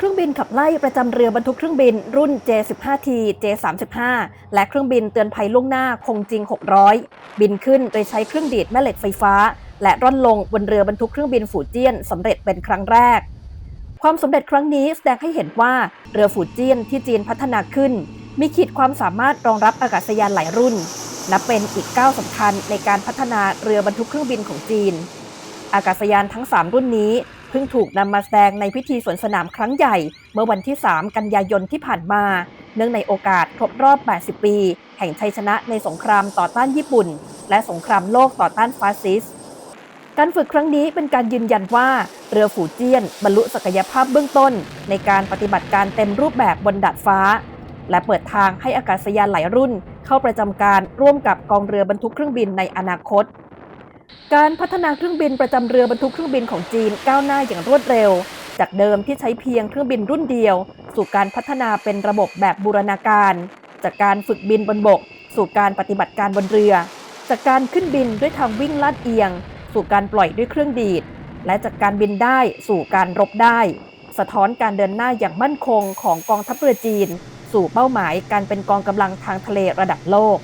เครื่องบินขับไล่ประจำเรือบรรทุกเครื่องบินรุ่น J15T J35 และเครื่องบินเตือนภัยล่วงหน้าคงจริง 600 บินขึ้นโดยใช้เครื่องดีดแม่เหล็กไฟฟ้า และร่อนลงบนเรือบรรทุกเครื่องบินฝูเจี้ยนสำเร็จเป็นครั้งแรก ความสำเร็จครั้งนี้แสดงให้เห็นว่าเรือฝูเจี้ยนที่จีนพัฒนาขึ้น มีขีดความสามารถรองรับอากาศยานหลายรุ่น นับเป็นอีกก้าวสำคัญในการพัฒนาเรือบรรทุกเครื่องบินของจีน อากาศยานทั้ง 3 รุ่นนี้ เพิ่งถูกนำมาแสดงในพิธีสวนสนามครั้งใหญ่ เมื่อวันที่ 3 กันยายนที่ผ่านมา เนื่องในโอกาสครบรอบ 80 ปี แห่งชัยชนะในสงครามต่อต้านญี่ปุ่น และสงครามโลกต่อต้านฟาสซิสต์การฝึกครั้งนี้เป็นการยืนยันว่าเรือฝูเจี้ยน บรรลุศักยภาพเบื้องต้น ในการปฏิบัติการเต็มรูปแบบบนดาดฟ้า และเปิดทางให้อากาศยานหลายรุ่น เข้าประจำการร่วมกับกองเรือบรรทุกเครื่องบินในอนาคต การพัฒนาเครื่องบินประจำเรือบรรทุกเครื่องบินของจีนก้าวหน้าอย่างรวดเร็ว จากเดิมที่ใช้เพียงเครื่องบินรุ่นเดียว สู่การพัฒนาเป็นระบบแบบบูรณาการ จากการฝึกบินบนบก สู่การปฏิบัติการบนเรือ จากการขึ้นบินด้วยทางวิ่งลาดเอียง สู่การปล่อยด้วยเครื่องดีด และจากการบินได้สู่การรบได้ สะท้อนการเดินหน้าอย่างมั่นคงของกองทัพเรือจีน สู่เป้าหมายการเป็นกองกำลังทางทะเลระดับโลก